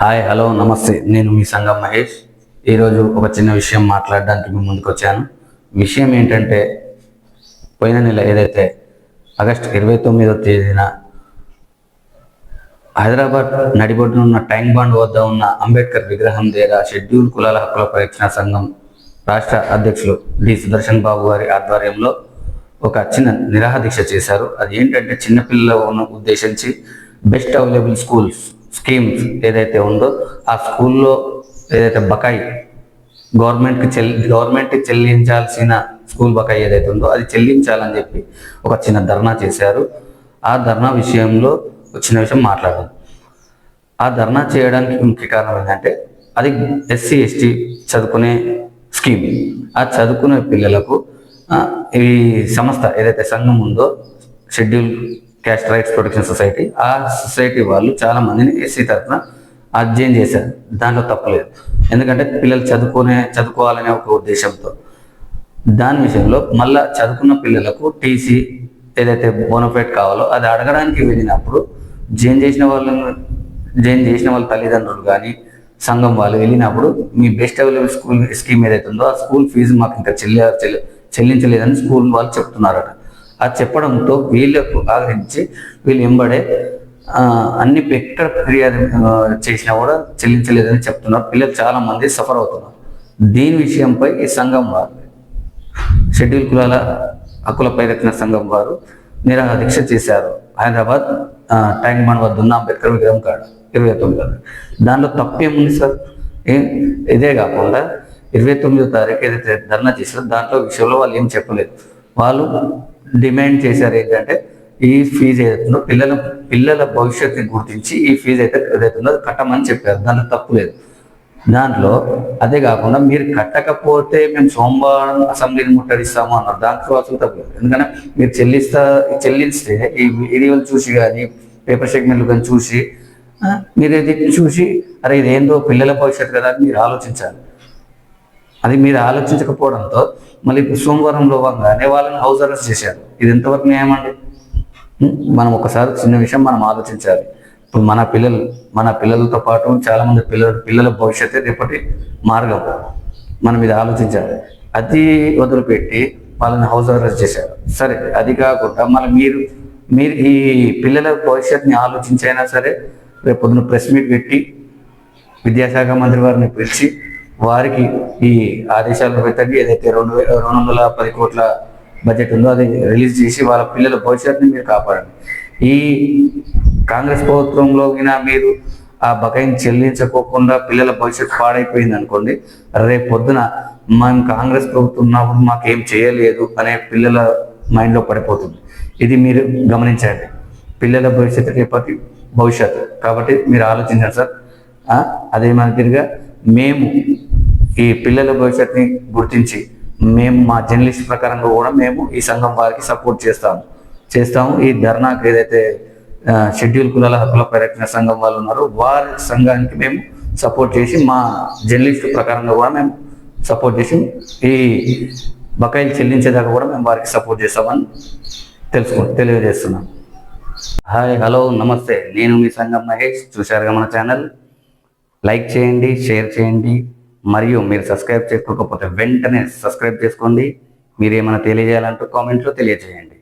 Hi hello నమస్తే. నేను మీ సంగం మహేష్. ఈరోజు ఒక చిన్న విషయం మాట్లాడడానికి మీ ముందుకు వచ్చాను. విషయం ఏంటంటే పోయిన నెల ఏదైతే ఆగస్ట్ ఇరవై తొమ్మిదో తేదీన హైదరాబాద్ నడిబొడ్డున ఉన్న ట్యాంక్ బండ్ వద్ద ఉన్న అంబేద్కర్ విగ్రహం దగ్గర షెడ్యూల్ కులాల హక్కుల పరిరక్షణ సంఘం రాష్ట్ర అధ్యక్షులు డి. సుదర్శన్ బాబు గారి ఆధ్వర్యంలో ఒక చిన్న నిరాహ దీక్ష చేశారు. అది ఏంటంటే చిన్నపిల్లలను ఉద్దేశించి బెస్ట్ అవైలబుల్ స్కూల్స్ స్కీమ్స్ ఏదైతే ఉందో ఆ స్కూల్లో ఏదైతే బకాయి గవర్నమెంట్కి చెల్లి గవర్నమెంట్కి చెల్లించాల్సిన స్కూల్ బకాయి ఏదైతే ఉందో అది చెల్లించాలని చెప్పి ఒక చిన్న ధర్నా చేశారు. ఆ ధర్నా విషయంలో చిన్న విషయం మాట్లాడారు ఆ ధర్నా చేయడానికి ముఖ్య కారణం ఏంటంటే అది ఎస్సీ ఎస్టీ చదువుకునే స్కీమ్. ఆ చదువుకునే పిల్లలకు ఈ సంస్థ ఏదైతే సంఘం ఉందో schedule caste rights protection society. ఆ సొసైటీ వాళ్ళు చాలా మందిని ఎస్సీ తరఫున అధ్యయనం చేశారు. దాంట్లో తప్పలేదు. ఎందుకంటే పిల్లలు చదువుకునే చదువుకోవాలనే ఒక ఉద్దేశంతో. దాని విషయంలో మళ్ళా చదువుకున్న పిల్లలకు టీసీ ఏదైతే బోనఫైట్ కావాలో అది అడగడానికి వెళ్ళినప్పుడు జైన్ చేసిన వాళ్ళను జైన్ చేసిన వాళ్ళ తల్లిదండ్రులు కానీ సంఘం వాళ్ళు వెళ్ళినప్పుడు మీ బెస్ట్ అవైలబుల్ స్కూల్ స్కీమ్ ఏదైతే ఉందో ఆ స్కూల్ ఫీజు మాకు ఇంకా చెల్లి చెల్లి చెల్లించలేదని స్కూల్ వాళ్ళు చెప్తున్నారట. అది చెప్పడంతో వీళ్ళకు ఆగ్రహించి వీళ్ళు ఎంబడే ఆ, అన్ని ఎక్కడ ఫిర్యాదు చేసినా కూడా చెల్లించలేదని చెప్తున్నారు. పిల్లలు చాలా మంది సఫర్ అవుతున్నారు. దీని విషయంపై ఈ సంఘం వారు షెడ్యూల్ కులాల హక్కుల పైరెత్తిన సంఘం వారు నిరాహార దీక్ష చేశారు. హైదరాబాద్ ట్యాంక్ బండ్ వద్ద ఉన్న అంబేద్కర్ విగ్రహం కాడ ఇరవై తొమ్మిది దానిలో తప్పేముంది సార్? ఏం ఇదే కాకుండా ఇరవై తొమ్మిదో తారీఖు ఏదైతే ధర్నా చేశారో దాంట్లో విషయంలో వాళ్ళు ఏం చెప్పలేదు. వాళ్ళు డిమాండ్ చేశారు ఏంటంటే ఈ ఫీజు ఏదైతుందో పిల్లల పిల్లల భవిష్యత్తుని గుర్తించి ఈ ఫీజు అయితే ఏదైతుందో కట్టమని చెప్పారు. దాంట్లో తప్పు లేదు. దాంట్లో అదే కాకుండా మీరు కట్టకపోతే మేము సోమవారం అసెంబ్లీని ముట్టడిస్తాము అన్నారు. దాంట్లో అసలు తప్పలేదు ఎందుకంటే మీరు చెల్లిస్తా చెల్లిస్తే ఈ వీడియోలు చూసి కానీ పేపర్ సెగ్మెంట్లు కానీ చూసి మీరు ఇది చూసి అరే ఇదేందో పిల్లల భవిష్యత్తు కదా అని మీరు ఆలోచించాలి. అది మీరు ఆలోచించకపోవడంతో మళ్ళీ సోమవారం సోమవారంలో వాళ్ళని హౌస్ అరెస్ట్ చేశారు. ఇది ఎంతవరకు న్యాయం అండి? మనం ఒకసారి చిన్న విషయం మనం ఆలోచించాలి. ఇప్పుడు మన పిల్లలు మన పిల్లలతో పాటు చాలామంది పిల్లలు పిల్లల భవిష్యత్తే రేపటి మార్గం. మనం ఇది ఆలోచించాలి. అది వదిలిపెట్టి వాళ్ళని హౌస్ అరెస్ట్ చేశారు. సరే అది కాకుండా మళ్ళీ మీరు మీరు ఈ పిల్లల భవిష్యత్తుని ఆలోచించైనా సరే రేపు పొద్దున ప్రెస్ మీట్ పెట్టి విద్యాశాఖ మంత్రి వారిని పిలిచి వారికి ఈ ఆదేశాలను పెట్టండి ఏదైతే రెండు రెండు వందల పది కోట్ల బడ్జెట్ ఉందో అది రిలీజ్ చేసి వాళ్ళ పిల్లల భవిష్యత్తుని మీరు కాపాడండి. ఈ కాంగ్రెస్ ప్రభుత్వంలో మీరు ఆ బకాయిని చెల్లించకోకుండా పిల్లల భవిష్యత్తు పాడైపోయింది అనుకోండి రేపు పొద్దున మనం కాంగ్రెస్ ప్రభుత్వం ఉన్నప్పుడు మాకేం చేయలేదు అనే పిల్లల మైండ్లో పడిపోతుంది. ఇది మీరు గమనించండి. పిల్లల భవిష్యత్తు రేపటి భవిష్యత్తు. కాబట్టి మీరు ఆలోచించండి సార్. అదే మాదిరిగా మేము ఈ పిల్లల భవిష్యత్తుని గుర్తించి మేము మా జర్నలిస్ట్ ప్రకారంగా కూడా మేము ఈ సంఘం వారికి సపోర్ట్ చేస్తాము. చేస్తాము. ఈ ధర్నాకు ఏదైతే షెడ్యూల్ కులాల హక్కుల పరిరక్షణ సంఘం వాళ్ళు ఉన్నారో వారి సంఘానికి మేము సపోర్ట్ చేసి మా జర్నలిస్ట్ ప్రకారంగా కూడా మేము సపోర్ట్ చేసి ఈ బకాయిలు చెల్లించేదాకా కూడా మేము వారికి సపోర్ట్ చేస్తామని తెలుసుకో తెలియజేస్తున్నాం. హాయ్ హలో నమస్తే. నేను మీ సంఘం మహేష్. చూశారుగా మన ఛానల్. లైక్ చేయండి షేర్ చేయండి. మరియు మీరు సబ్స్క్రైబ్ చేసుకోకపోతే వెంటనే సబ్స్క్రైబ్ చేసుకోండి. మీరు ఏమైనా తెలియజేయాలంటూ కామెంట్లో తెలియజేయండి.